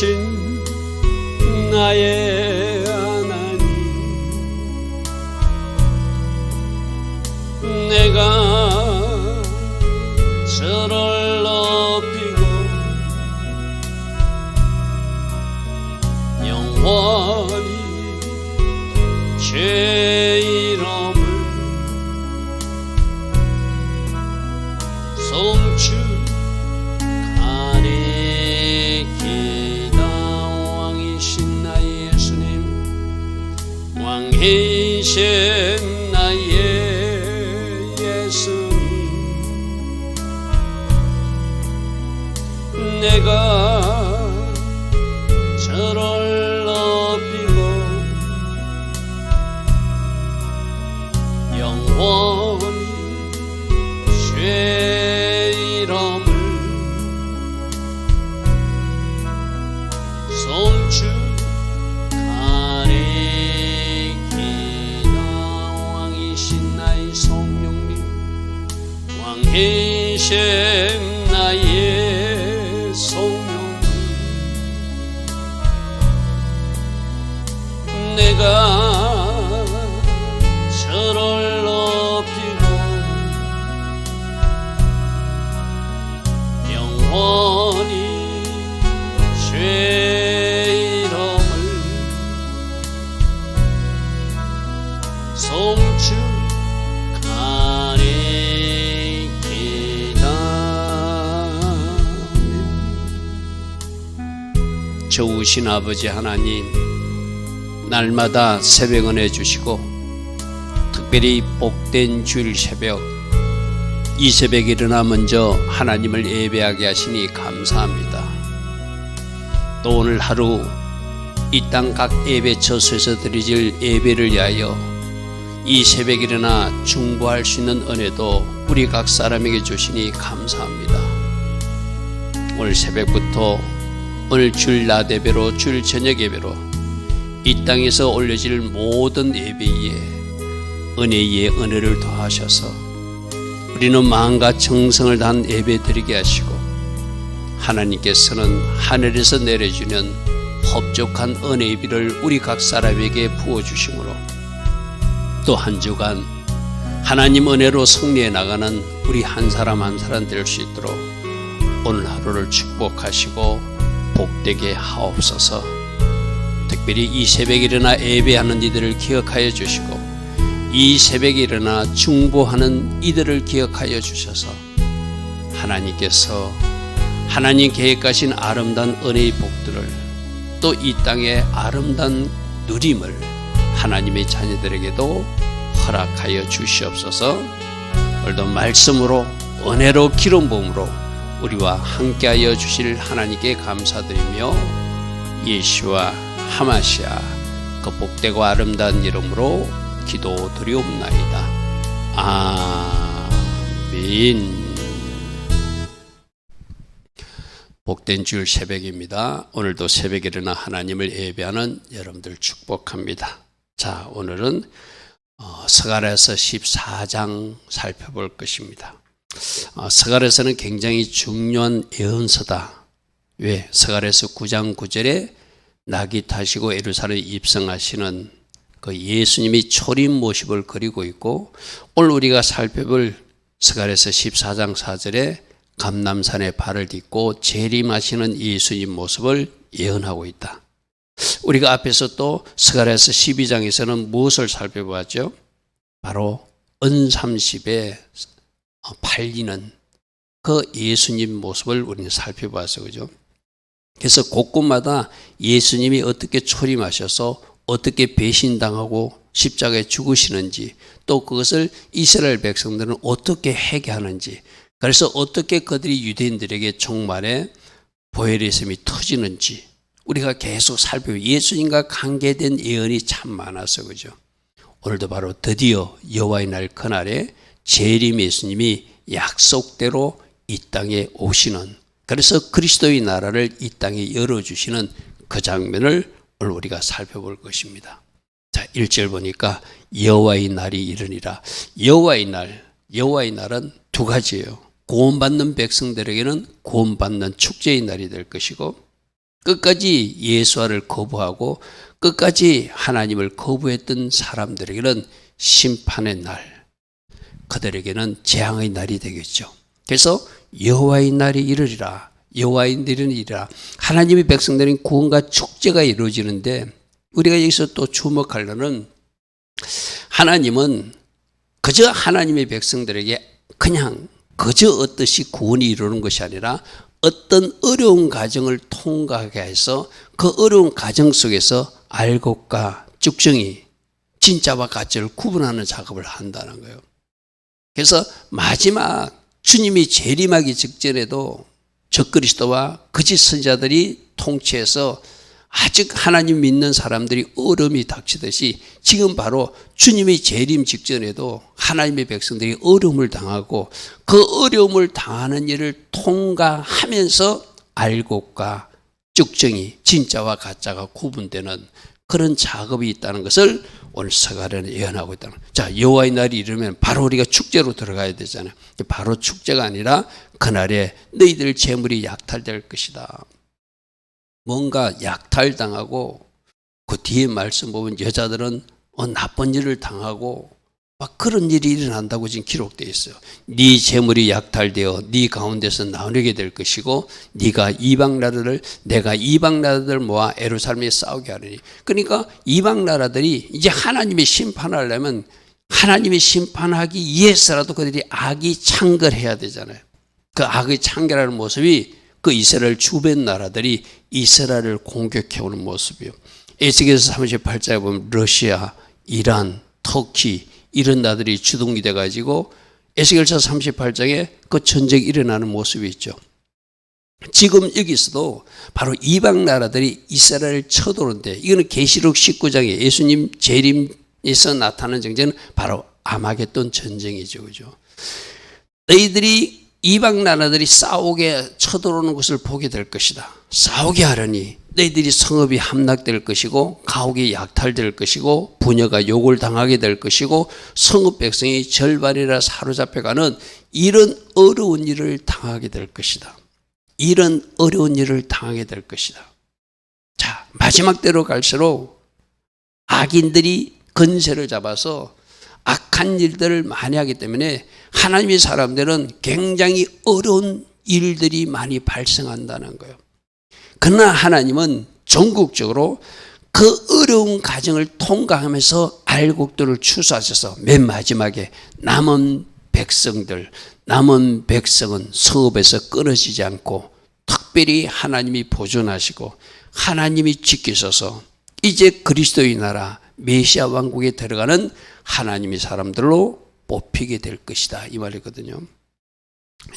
왕이신 나의 내 좋으신 아버지 하나님 날마다 새벽 은혜 주시고 특별히 복된 주일 새벽 이 새벽 일어나 먼저 하나님을 예배하게 하시니 감사합니다. 또 오늘 하루 이 땅 각 예배 처소에서 드리질 예배를 위하여 이 새벽 일어나 중보할 수 있는 은혜도 우리 각 사람에게 주시니 감사합니다. 오늘 새벽부터 오늘 줄 나대배로 줄 저녁 예배로 이 땅에서 올려질 모든 예배에 은혜의 은혜를 더하셔서 우리는 마음과 정성을 다한 예배 드리게 하시고 하나님께서는 하늘에서 내려주는 흡족한 은혜의 비를 우리 각 사람에게 부어 주심으로 또 한 주간 하나님 은혜로 승리해 나가는 우리 한 사람 한 사람 될 수 있도록 오늘 하루를 축복하시고 복되게 하옵소서. 특별히 이 새벽에 일어나 예배하는 이들을 기억하여 주시고 이 새벽에 일어나 중보하는 이들을 기억하여 주셔서 하나님께서 하나님 계획하신 아름다운 은혜의 복들을 또 이 땅의 아름다운 누림을 하나님의 자녀들에게도 허락하여 주시옵소서 오늘도 말씀으로 은혜로 기름 부음으로 우리와 함께하여 주실 하나님께 감사드리며 예수와 하마시아 그 복되고 아름다운 이름으로 기도드리옵나이다. 아멘. 복된 주일 새벽입니다. 오늘도 새벽에 일어나 하나님을 예배하는 여러분들 축복합니다. 자, 오늘은 어, 스가랴서 14장 살펴볼 것입니다. 어, 스가랴서는 굉장히 중요한 예언서다. 왜? 스가랴서 9장 9절에 낙이 타시고 예루살렘에 입성하시는 그 예수님이 초림 모습을 그리고 있고 오늘 우리가 살펴볼 스가랴서 14장 4절에 감남산에 발을 딛고 재림하시는 예수님 모습을 예언하고 있다. 우리가 앞에서 또 스가랴서 12장에서는 무엇을 살펴보았죠? 바로 은삼십에 팔리는 그 예수님 모습을 우리는 살펴보았어 그죠? 그래서 곳곳마다 예수님이 어떻게 초림하셔서 어떻게 배신당하고 십자가에 죽으시는지 또 그것을 이스라엘 백성들은 어떻게 해결하는지 그래서 어떻게 그들이 유대인들에게 종말에 보혈의심이 터지는지 우리가 계속 살펴 예수님과 관계된 예언이 참 많아서 그죠. 오늘도 바로 드디어 여호와의 날 그날에 재림 예수님이 약속대로 이 땅에 오시는 그래서 그리스도의 나라를 이 땅에 열어주시는 그 장면을 오늘 우리가 살펴볼 것입니다. 자, 1절 보니까 여호와의 날이 이르니라. 여호와의 날, 여호와의 날은 두 가지예요. 구원받는 백성들에게는 구원받는 축제의 날이 될 것이고 끝까지 예수와를 거부하고 끝까지 하나님을 거부했던 사람들에게는 심판의 날, 그들에게는 재앙의 날이 되겠죠. 그래서 여호와의 날이 이르리라. 여호와의 날이 이르리라. 하나님의 백성들은 구원과 축제가 이루어지는데 우리가 여기서 또 주목할 는 하나님은 그저 하나님의 백성들에게 그냥 그저 어떠시 구원이 이루는 것이 아니라 어떤 어려운 과정을 통과하게 해서 그 어려운 과정 속에서 알곡과 쭉정이 진짜와 가짜를 구분하는 작업을 한다는 거예요. 그래서 마지막 주님이 재림하기 직전에도 적그리스도와 거짓 선자들이 통치해서 아직 하나님 믿는 사람들이 어려움이 닥치듯이 지금 바로 주님이 재림 직전에도 하나님의 백성들이 어려움을 당하고 그 어려움을 당하는 일을 통과하면서 알곡과 쭉정이 진짜와 가짜가 구분되는 그런 작업이 있다는 것을 오늘 서가련에 예언하고 거예요. 자, 여호와의 날이 이르면 바로 우리가 축제로 들어가야 되잖아요. 바로 축제가 아니라 그날에 너희들 재물이 약탈될 것이다. 뭔가 약탈당하고 그 뒤에 말씀 보면 여자들은 어, 나쁜 일을 당하고 막 그런 일이 일어난다고 지금 기록되어 있어요. 네 재물이 약탈되어 네 가운데서 나누게 될 것이고 네가 이방 나라를 내가 이방 나라들 모아 에루살렘에 싸우게 하리니. 그러니까 이방 나라들이 이제 하나님의 심판하려면 하나님의 심판하기 위해서라도 그들이 악이 창궐해야 되잖아요. 그 악의 창궐하는 모습이 그 이스라엘 주변 나라들이 이스라엘을 공격해 오는 모습이요. 에스겔서 38장에 보면 러시아, 이란, 터키 이런 나들이 주동이 돼가지고 에스겔서 38장에 그 전쟁이 일어나는 모습이 있죠. 지금 여기서도 바로 이방 나라들이 이스라엘을 쳐도는데 이거는 계시록 19장에 예수님 재림에서 나타나는 전쟁은 바로 아마겟돈 전쟁이죠. 그죠? 너희들이 이방 나라들이 싸우게 쳐들어오는 것을 보게 될 것이다. 싸우게 하려니 너희들이 성읍이 함락될 것이고 가옥이 약탈될 것이고 부녀가 욕을 당하게 될 것이고 성읍 백성이 절반이라 사로잡혀가는 이런 어려운 일을 당하게 될 것이다. 이런 어려운 일을 당하게 될 것이다. 자, 마지막 때로 갈수록 악인들이 건세를 잡아서 악한 일들을 많이 하기 때문에 하나님의 사람들은 굉장히 어려운 일들이 많이 발생한다는 거예요. 그러나 하나님은 전국적으로 그 어려운 과정을 통과하면서 알곡들을 추수하셔서 맨 마지막에 남은 백성들, 남은 백성은 성읍에서 끊어지지 않고 특별히 하나님이 보존하시고 하나님이 지키셔서 이제 그리스도의 나라 메시아 왕국에 들어가는 하나님의 사람들로 뽑히게 될 것이다. 이 말이거든요.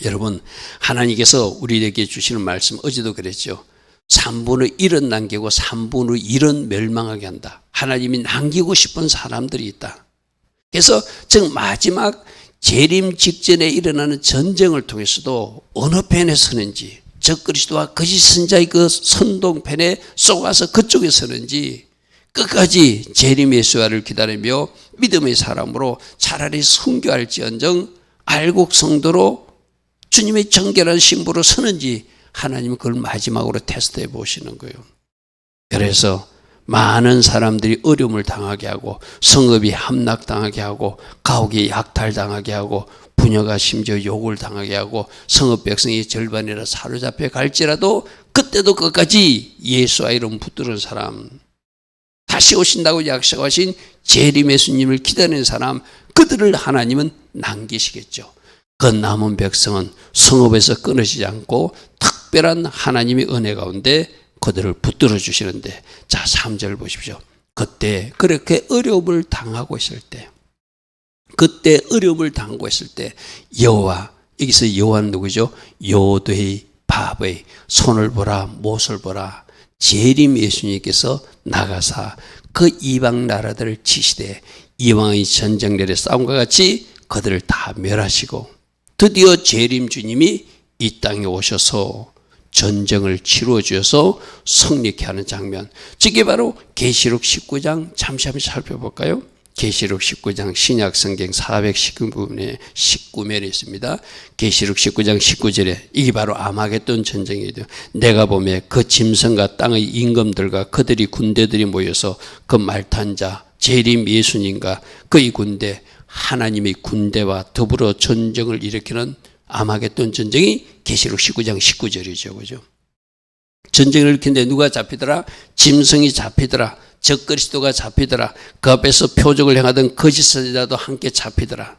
여러분, 하나님께서 우리에게 주시는 말씀 어제도 그랬죠. 3분의 1은 남기고 3분의 1은 멸망하게 한다. 하나님이 남기고 싶은 사람들이 있다. 그래서 즉 마지막 재림 직전에 일어나는 전쟁을 통해서도 어느 편에 서는지 적 그리스도와 거짓 선자의 그 선동편에 쏘아서 그쪽에 서는지 끝까지 재림 예수와를 기다리며 믿음의 사람으로 차라리 순교할지언정 알곡 성도로 주님의 정결한 신부로 서는지 하나님은 그걸 마지막으로 테스트해 보시는 거예요. 그래서 많은 사람들이 어려움을 당하게 하고 성읍이 함락당하게 하고 가옥이 약탈당하게 하고 부녀가 심지어 욕을 당하게 하고 성읍 백성이 절반이라 사로잡혀 갈지라도 그때도 끝까지 예수와 이름 붙드는 사람 다시 오신다고 약속하신 재림 예수님을 기다리는 사람 그들을 하나님은 남기시겠죠. 그 남은 백성은 성읍에서 끊어지지 않고 특별한 하나님의 은혜 가운데 그들을 붙들어 주시는데 자 3절 보십시오. 그때 그렇게 어려움을 당하고 있을 때 그때 어려움을 당하고 있을 때 여호와 여기서 여호와는 누구죠? 요도의 밥의 손을 보라 못을 보라 재림 예수님께서 나가사 그 이방 나라들을 치시되 이왕의 전쟁들의 싸움과 같이 그들을 다 멸하시고 드디어 재림 주님이 이 땅에 오셔서 전쟁을 치루어 주셔서 성리케 하는 장면. 저게 바로 계시록 19장 잠시 한번 살펴볼까요? 계시록 19장 신약 성경 419분에 19면에 있습니다. 계시록 19장 19절에 이게 바로 아마겟돈 전쟁이에요. 내가 보매 그 짐승과 땅의 임금들과 그들이 군대들이 모여서 그 말탄 자 재림 예수님과 그의 군대 하나님의 군대와 더불어 전쟁을 일으키는 아마겟돈 전쟁이 계시록 19장 19절이죠. 그죠? 전쟁을 일으키는데 누가 잡히더라? 짐승이 잡히더라. 적그리스도가 잡히더라. 그 앞에서 표적을 행하던 거짓 선지자도 함께 잡히더라.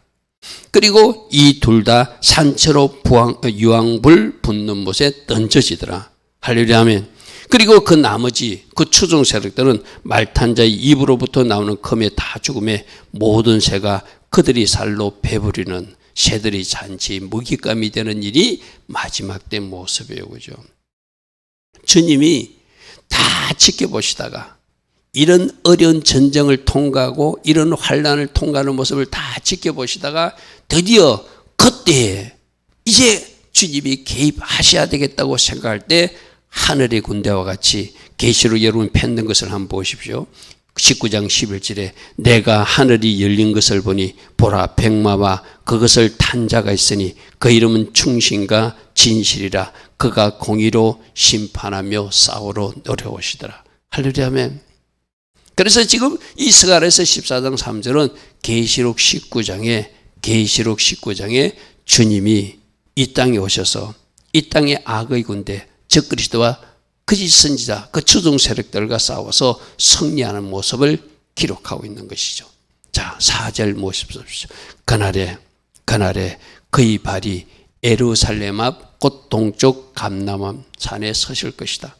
그리고 이 둘 다 산채로 부항, 유황불 붙는 곳에 던져지더라. 할렐루야 하면. 그리고 그 나머지 그 추종 세력들은 말탄자의 입으로부터 나오는 검에 다 죽음에 모든 새가 그들이 살로 배부리는 새들이 잔치 먹잇감이 되는 일이 마지막 때 모습이에요. 그죠? 주님이 다 지켜보시다가 이런 어려운 전쟁을 통과하고 이런 환란을 통과하는 모습을 다 지켜보시다가 드디어 그때 이제 주님이 개입하셔야 되겠다고 생각할 때 하늘의 군대와 같이 계시로 여러분 펜는 것을 한번 보십시오. 19장 11절에 내가 하늘이 열린 것을 보니 보라 백마와 그것을 탄 자가 있으니 그 이름은 충신과 진실이라 그가 공의로 심판하며 싸우러 노려오시더라. 할렐루야 아멘. 그래서 지금 이 스가랴서 14장 3절은 계시록 19장에 계시록 19장에 주님이 이 땅에 오셔서 이 땅의 악의 군대 적 그리스도와 그짓 선지자 그 추종 세력들과 싸워서 승리하는 모습을 기록하고 있는 것이죠. 자, 4절 모십시오. 그날에 그날에 그의 발이 에루살렘 앞 곧 동쪽 감남암 산에 서실 것이다.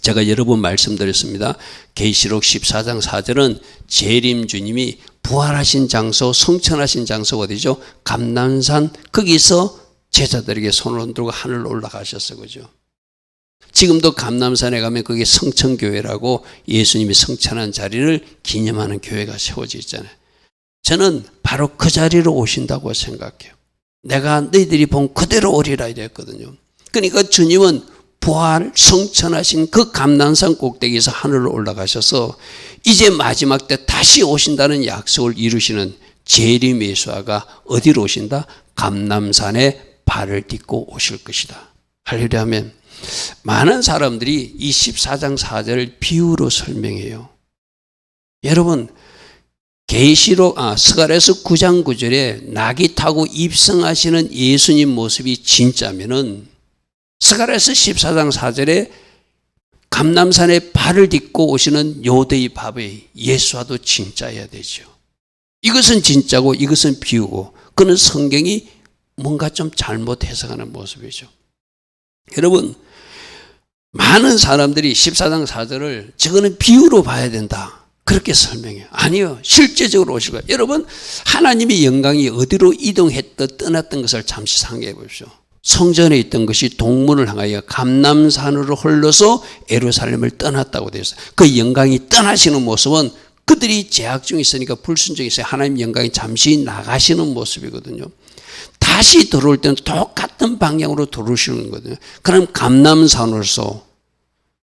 제가 여러 번 말씀드렸습니다. 계시록 14장 4절은 재림 주님이 부활하신 장소, 성천하신 장소 어디죠? 감남산 거기서 제자들에게 손을 흔들고 하늘로 올라가셨어 그죠? 지금도 감남산에 가면 그게 성천교회라고 예수님이 성천한 자리를 기념하는 교회가 세워져 있잖아요. 저는 바로 그 자리로 오신다고 생각해요. 내가 너희들이 본 그대로 오리라 이랬거든요. 그러니까 주님은 부활 성천하신 그 감난산 꼭대기에서 하늘로 올라가셔서 이제 마지막 때 다시 오신다는 약속을 이루시는 재림 예수아가 어디로 오신다? 감남산에 발을 딛고 오실 것이다. 할렐루야 하면 많은 사람들이 이 14장 4절을 비유로 설명해요. 여러분 계시록 아 스가랴서 9장 9절에 낙이 타고 입성하시는 예수님 모습이 진짜면은 스가랴서 14장 4절에 감남산에 발을 딛고 오시는 요대의 밥의 예수와도 진짜여야 되죠. 이것은 진짜고 이것은 비유고 그는 성경이 뭔가 좀 잘못 해석하는 모습이죠. 여러분 많은 사람들이 14장 4절을 저거는 비유로 봐야 된다. 그렇게 설명해요. 아니요. 실제적으로 오실 거예요. 여러분, 하나님의 영광이 어디로 이동했던 떠났던 것을 잠시 상기해 보십시오. 성전에 있던 것이 동문을 향하여 감남산으로 흘러서 에루살렘을 떠났다고 되어 있어요. 그 영광이 떠나시는 모습은 그들이 제약 중에 있으니까 불순종이 있어요. 하나님 영광이 잠시 나가시는 모습이거든요. 다시 들어올 때는 똑같은 방향으로 들어오시는 거거든요. 그럼 감남산으로서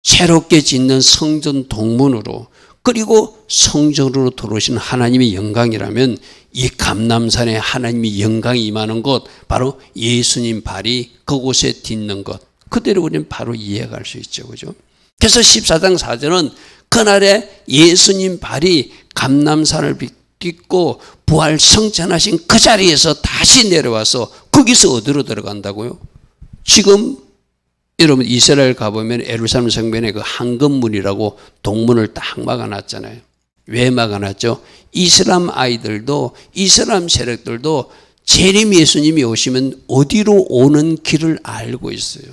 새롭게 짓는 성전 동문으로 그리고 성전으로 들어오신 하나님의 영광이라면 이 감남산에 하나님의 영광이 임하는 곳 바로 예수님 발이 그곳에 딛는 것 그대로 우리는 바로 이해가 갈수 있죠. 그죠? 그래서 14장 4절은 그날에 예수님 발이 감남산을 딛고 부활 성천하신 그 자리에서 다시 내려와서 거기서 어디로 들어간다고요? 지금 여러분 이스라엘 가보면 에루살렘 성전에 그 황금문이라고 동문을 딱 막아놨잖아요. 왜 막아놨죠? 이슬람 아이들도 이슬람 세력들도 재림 예수님이 오시면 어디로 오는 길을 알고 있어요.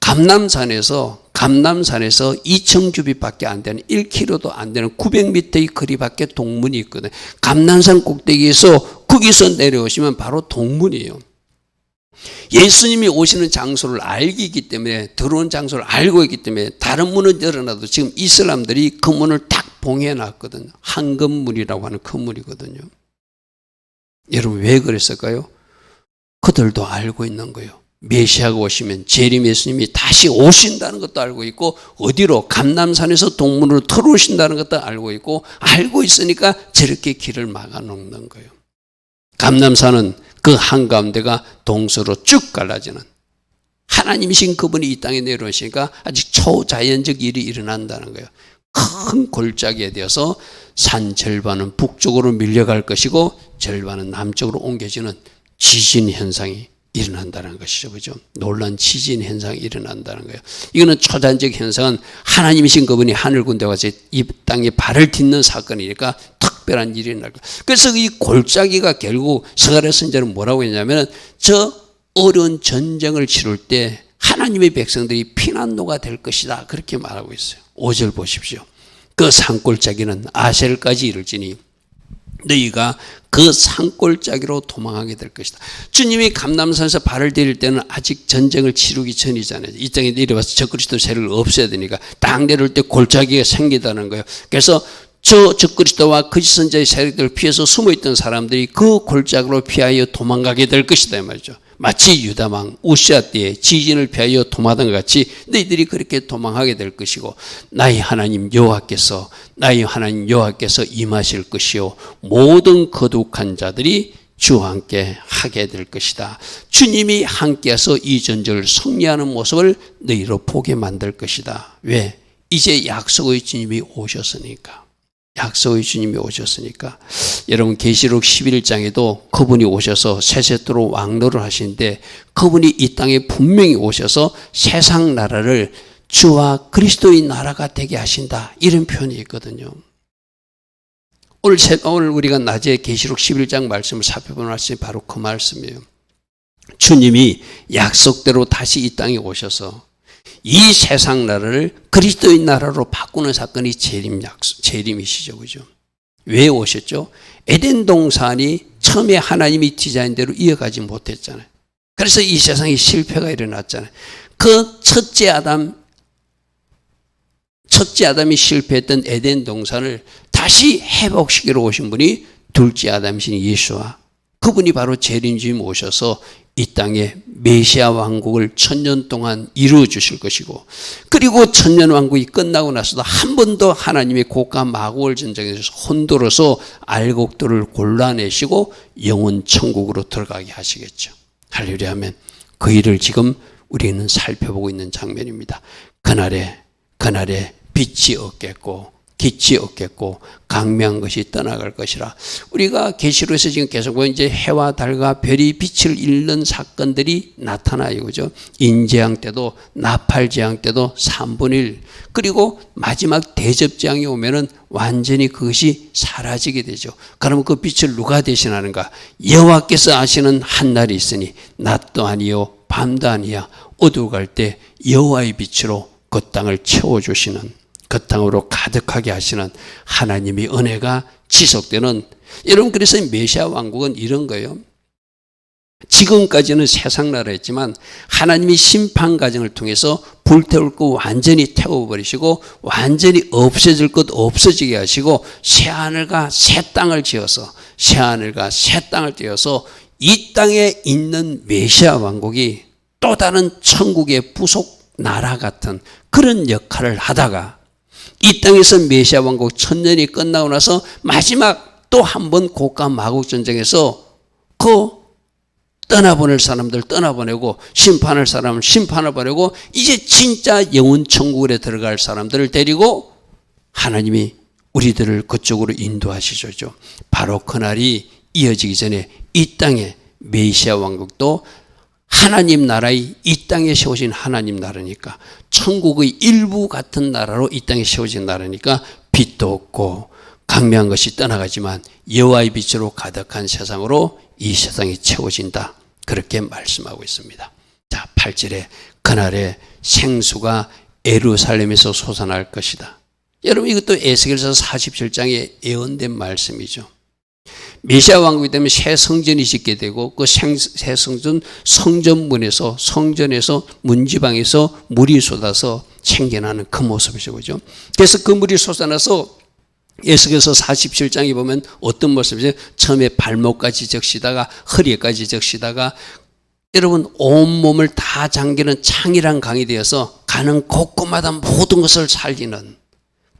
감남산에서 감남산에서 2,000규빗밖에 안 되는 1km도 안 되는 900m의 거리밖에 동문이 있거든요. 감남산 꼭대기에서 거기서 내려오시면 바로 동문이에요. 예수님이 오시는 장소를 알기 때문에 들어온 장소를 알고 있기 때문에 다른 문은 열어놔도 지금 이슬람들이 그 문을 딱 봉해 놨거든요. 황금문이라고 하는 그 문이거든요. 여러분 왜 그랬을까요? 그들도 알고 있는 거예요. 메시아가 오시면 재림 예수님이 다시 오신다는 것도 알고 있고 어디로 감남산에서 동문으로 들어오신다는 것도 알고 있고 알고 있으니까 저렇게 길을 막아 놓는 거예요. 감남산은 그 한가운데가 동서로 쭉 갈라지는 하나님이신 그분이 이 땅에 내려오시니까 아직 초자연적 일이 일어난다는 거예요. 큰 골짜기에 되어서 산 절반은 북쪽으로 밀려갈 것이고 절반은 남쪽으로 옮겨지는 지진 현상이 일어난다는 것이죠. 그죠? 놀란 지진 현상이 일어난다는 거예요. 이거는 초자연적 현상은 하나님이신 그분이 하늘 군대 와서 이 땅에 발을 딛는 사건이니까 특별한 일이 일어날 거예요. 그래서 이 골짜기가 결국 서가랴 선자는 뭐라고 했냐면 저 어려운 전쟁을 치룰 때 하나님의 백성들이 피난로가 될 것이다. 그렇게 말하고 있어요. 5절 보십시오. 그 산골짜기는 아셀까지 이를지니 너희가 그 산골짜기로 도망하게 될 것이다. 주님이 감남산에서 발을 디딜 때는 아직 전쟁을 치르기 전이잖아요. 이 땅에 내려와서 적그리스도 세력을 없애야 되니까 딱 내려올 때 골짜기가 생기다는 거예요. 그래서 저 적그리스도와 거짓 선자의 세력들을 피해서 숨어있던 사람들이 그 골짜기로 피하여 도망가게 될 것이다 이 말이죠. 마치 유다왕 우시아 때에 지진을 피하여 도망하던 것 같이 너희들이 그렇게 도망하게 될 것이고 나의 하나님 여호와께서 나의 하나님 여호와께서 임하실 것이요 모든 거룩한 자들이 주와 함께 하게 될 것이다. 주님이 함께해서 이 전쟁을 승리하는 모습을 너희로 보게 만들 것이다. 왜? 이제 약속의 주님이 오셨으니까. 약속의 주님이 오셨으니까 여러분 계시록 11장에도 그분이 오셔서 세세토로 왕노를 하시는데 그분이 이 땅에 분명히 오셔서 세상 나라를 주와 그리스도의 나라가 되게 하신다 이런 표현이 있거든요. 오늘 오늘 우리가 낮에 계시록 11장 말씀을 살펴본 말씀이 바로 그 말씀이에요. 주님이 약속대로 다시 이 땅에 오셔서 이 세상 나라를 그리스도의 나라로 바꾸는 사건이 재림 약속, 재림이시죠. 그죠? 왜 오셨죠? 에덴 동산이 처음에 하나님이 디자인대로 이어가지 못했잖아요. 그래서 이 세상에 실패가 일어났잖아요. 그 첫째 아담, 첫째 아담이 실패했던 에덴 동산을 다시 회복시키러 오신 분이 둘째 아담이신 예수와 그분이 바로 재림주임 오셔서 이 땅에 메시아 왕국을 천년 동안 이루어 주실 것이고 그리고 천년 왕국이 끝나고 나서도 한 번 더 하나님의 고가 마고월 전쟁에서 혼도로서 알곡들을 골라내시고 영원 천국으로 들어가게 하시겠죠. 할렐루야 하면 그 일을 지금 우리는 살펴보고 있는 장면입니다. 그날에 그날에 빛이 없겠고 빛이 없겠고 강명한 것이 떠나갈 것이라. 우리가 계시로에서 지금 계속 보면 이제 해와 달과 별이 빛을 잃는 사건들이 나타나요. 그죠? 인재앙 때도 나팔 재앙 때도 3분의 1 그리고 마지막 대접 재앙이 오면은 완전히 그것이 사라지게 되죠. 그러면 그 빛을 누가 대신하는가? 여호와께서 아시는 한 날이 있으니 낮도 아니요 밤도 아니야. 어두워갈 때 여호와의 빛으로 그 땅을 채워 주시는 그 땅으로 가득하게 하시는 하나님의 은혜가 지속되는 여러분 그래서 메시아 왕국은 이런 거예요. 지금까지는 세상 나라였지만 하나님이 심판 과정을 통해서 불태울 것 완전히 태워버리시고 완전히 없어질 것 없어지게 하시고 새하늘과 새 땅을 지어서 새하늘과 새 땅을 띄어서 이 땅에 있는 메시아 왕국이 또 다른 천국의 부속 나라 같은 그런 역할을 하다가 이 땅에서 메시아 왕국 천년이 끝나고 나서 마지막 또 한 번 고가 마국 전쟁에서 그 떠나보낼 사람들 떠나보내고 심판할 사람을 심판을 보내고 이제 진짜 영원 천국에 들어갈 사람들을 데리고 하나님이 우리들을 그쪽으로 인도하시죠. 바로 그날이 이어지기 전에 이 땅에 메시아 왕국도 하나님 나라의 이 땅에 세워진 하나님 나라니까 천국의 일부 같은 나라로 이 땅에 세워진 나라니까 빛도 없고 강명한 것이 떠나가지만 여호와의 빛으로 가득한 세상으로 이 세상이 채워진다. 그렇게 말씀하고 있습니다. 자, 8절에 그날에 생수가 에루살렘에서 솟아날 것이다. 여러분 이것도 에스겔서 47장에 예언된 말씀이죠. 메시아 왕국이 되면 새 성전이 짓게 되고 그 새 성전 성전문에서 성전에서 문지방에서 물이 쏟아서 챙겨나는 그 모습이죠. 그죠? 그래서 그 물이 솟아나서 예수께서 47장에 보면 어떤 모습이죠? 처음에 발목까지 적시다가 허리까지 적시다가 여러분 온몸을 다 잠기는 창이란 강이 되어서 가는 곳곳마다 모든 것을 살리는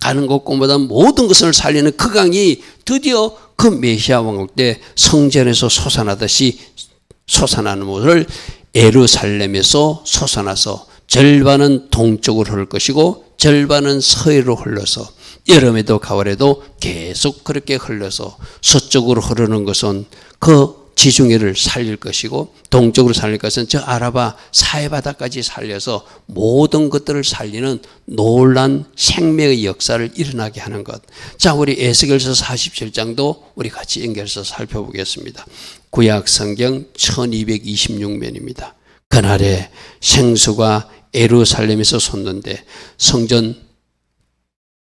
가는 곳곳마다 모든 것을 살리는 그 강이 드디어 그 메시아 왕국 때 성전에서 솟아나듯이 솟아나는 것을 에루살렘에서 솟아나서 절반은 동쪽으로 흐를 것이고 절반은 서해로 흘러서 여름에도 가을에도 계속 그렇게 흘러서 서쪽으로 흐르는 것은 그 지중해를 살릴 것이고 동쪽으로 살릴 것은 저 아라바 사해바다까지 살려서 모든 것들을 살리는 놀란 생명의 역사를 일어나게 하는 것. 자, 우리 에스겔서 47장도 우리 같이 연결해서 살펴보겠습니다. 구약 성경 1226면입니다. 그날에 생수가 에루살렘에서 솟는데 성전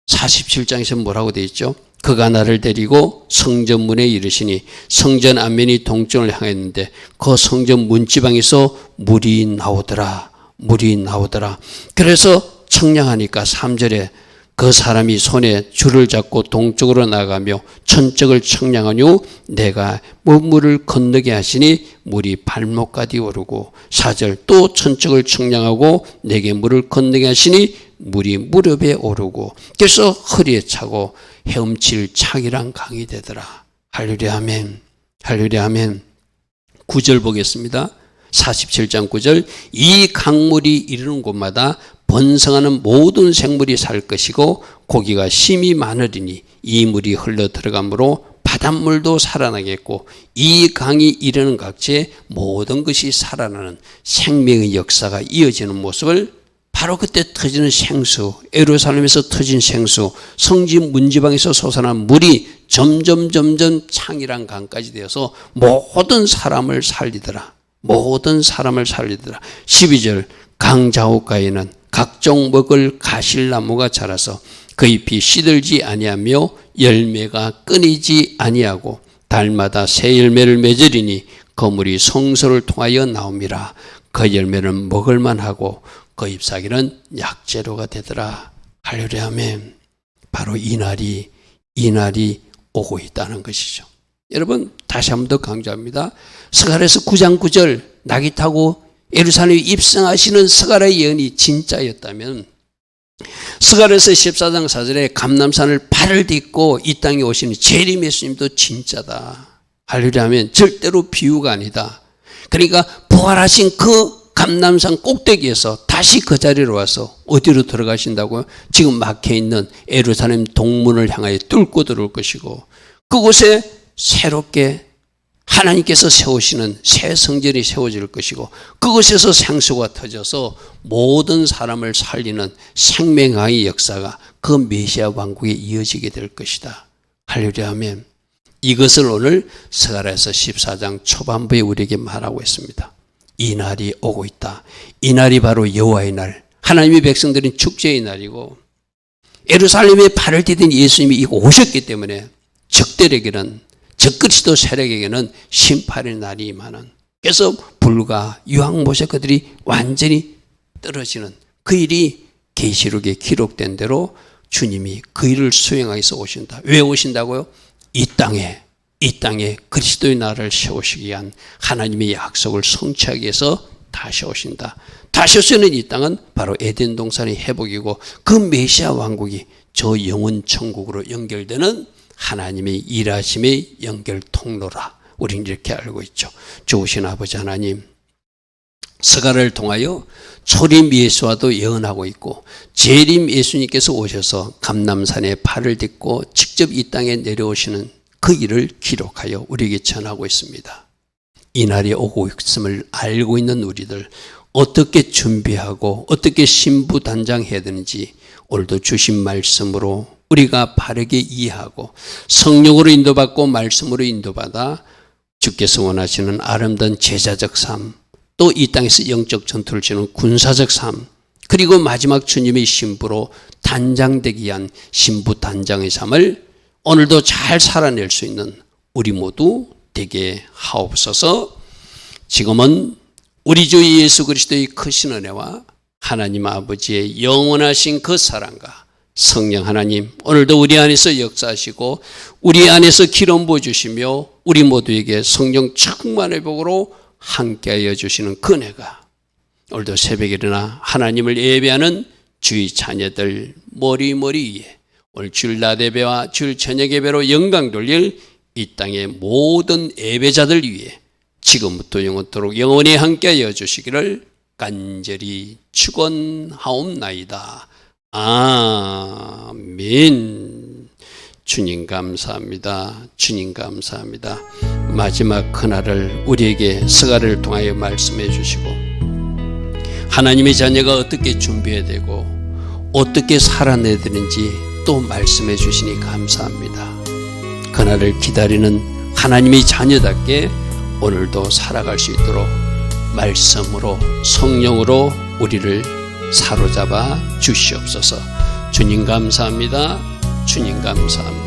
47장에서 뭐라고 되어 있죠? 그가 나를 데리고 성전문에 이르시니 성전 앞면이 동쪽을 향했는데 그 성전 문지방에서 물이 나오더라. 물이 나오더라. 그래서 청량하니까 3절에 그 사람이 손에 줄을 잡고 동쪽으로 나가며 천적을 청량하니 내가 뭐 물을 건너게 하시니 물이 발목까지 오르고 4절 또 천적을 청량하고 내게 물을 건너게 하시니 물이 무릎에 오르고 그래서 허리에 차고 헤엄칠 창이란 강이 되더라. 할렐루야 아멘. 할렐루야 아멘. 9절 보겠습니다. 47장 9절 이 강물이 이르는 곳마다 번성하는 모든 생물이 살 것이고 고기가 심이 많으리니 이 물이 흘러 들어가므로 바닷물도 살아나겠고 이 강이 이르는 각지에 모든 것이 살아나는 생명의 역사가 이어지는 모습을 바로 그때 터지는 생수, 에루살렘에서 터진 생수, 성진 문지방에서 솟아난 물이 점점 점점 창이란 강까지 되어서 모든 사람을 살리더라. 모든 사람을 살리더라. 12절 강 좌우가에는 각종 먹을 가실나무가 자라서 그 잎이 시들지 아니하며 열매가 끊이지 아니하고 달마다 새 열매를 맺으리니 거물이 성소를 통하여 나옵니다. 그 열매는 먹을만하고 그 잎사귀는 약재료가 되더라. 할렐루야 아멘. 바로 이 날이 이 날이 오고 있다는 것이죠. 여러분 다시 한 번 더 강조합니다. 스가랴서 9장 9절 낙이 타고 예루살렘에 입성하시는 스가랴의 예언이 진짜였다면 스가랴서 14장 4절에 감남산을 발을 딛고 이 땅에 오시는 재림 예수님도 진짜다. 할렐루야 하면 절대로 비유가 아니다. 그러니까 부활하신 그 감남산 꼭대기에서 다시 그 자리로 와서 어디로 들어가신다고요? 지금 막혀 있는 에루살렘 동문을 향하여 뚫고 들어올 것이고 그곳에 새롭게 하나님께서 세우시는 새 성전이 세워질 것이고 그곳에서 생수가 터져서 모든 사람을 살리는 생명의 역사가 그 메시아 왕국에 이어지게 될 것이다. 할렐루야 아멘. 이것을 오늘 스가랴서 14장 초반부에 우리에게 말하고 있습니다. 이 날이 오고 있다. 이 날이 바로 여호와의 날. 하나님의 백성들은 축제의 날이고 예루살렘에 발을 디딘 예수님이 오셨기 때문에 적들에게는 적그리스도 세력에게는 심판의 날이 임하는 그래서 불과 유황못에 그들이 완전히 떨어지는 그 일이 계시록에 기록된 대로 주님이 그 일을 수행하여서 오신다. 왜 오신다고요? 이 땅에 이 땅에 그리스도의 나라를 세우시기 위한 하나님의 약속을 성취하기 위해서 다시 오신다. 다시 오시는 이 땅은 바로 에덴 동산의 회복이고 그 메시아 왕국이 저 영원 천국으로 연결되는 하나님의 일하심의 연결 통로라. 우리는 이렇게 알고 있죠. 좋으신 아버지 하나님, 스가를 통하여 초림 예수와도 예언하고 있고 재림 예수님께서 오셔서 감남산에 발을 딛고 직접 이 땅에 내려오시는 그 일을 기록하여 우리에게 전하고 있습니다. 이 날이 오고 있음을 알고 있는 우리들 어떻게 준비하고 어떻게 신부단장해야 되는지 오늘도 주신 말씀으로 우리가 바르게 이해하고 성령으로 인도받고 말씀으로 인도받아 주께서 원하시는 아름다운 제자적 삶, 또 이 땅에서 영적 전투를 치는 군사적 삶, 그리고 마지막 주님의 신부로 단장되기 위한 신부 단장의 삶을 오늘도 잘 살아낼 수 있는 우리 모두 되게 하옵소서. 지금은 우리 주 예수 그리스도의 크신 은혜와 하나님 아버지의 영원하신 그 사랑과 성령 하나님 오늘도 우리 안에서 역사하시고 우리 안에서 기름 부어 주시며 우리 모두에게 성령 충만의 복으로 함께하여 주시는 그네가 오늘도 새벽에 일어나 하나님을 예배하는 주의 자녀들 머리머리 위에 주일 나대배와 주일 저녁 예배로 영광 돌릴 이 땅의 모든 예배자들 위해 지금부터 영원토록 영원히 함께하여 주시기를 간절히 축원하옵나이다. 아멘. 주님 감사합니다. 주님 감사합니다. 마지막 그날을 우리에게 스가를 통하여 말씀해 주시고 하나님의 자녀가 어떻게 준비해야 되고 어떻게 살아내야 되는지 또 말씀해 주시니 감사합니다. 그날을 기다리는 하나님의 자녀답게 오늘도 살아갈 수 있도록 말씀으로 성령으로 우리를 사로잡아 주시옵소서. 주님 감사합니다. 주님 감사합니다.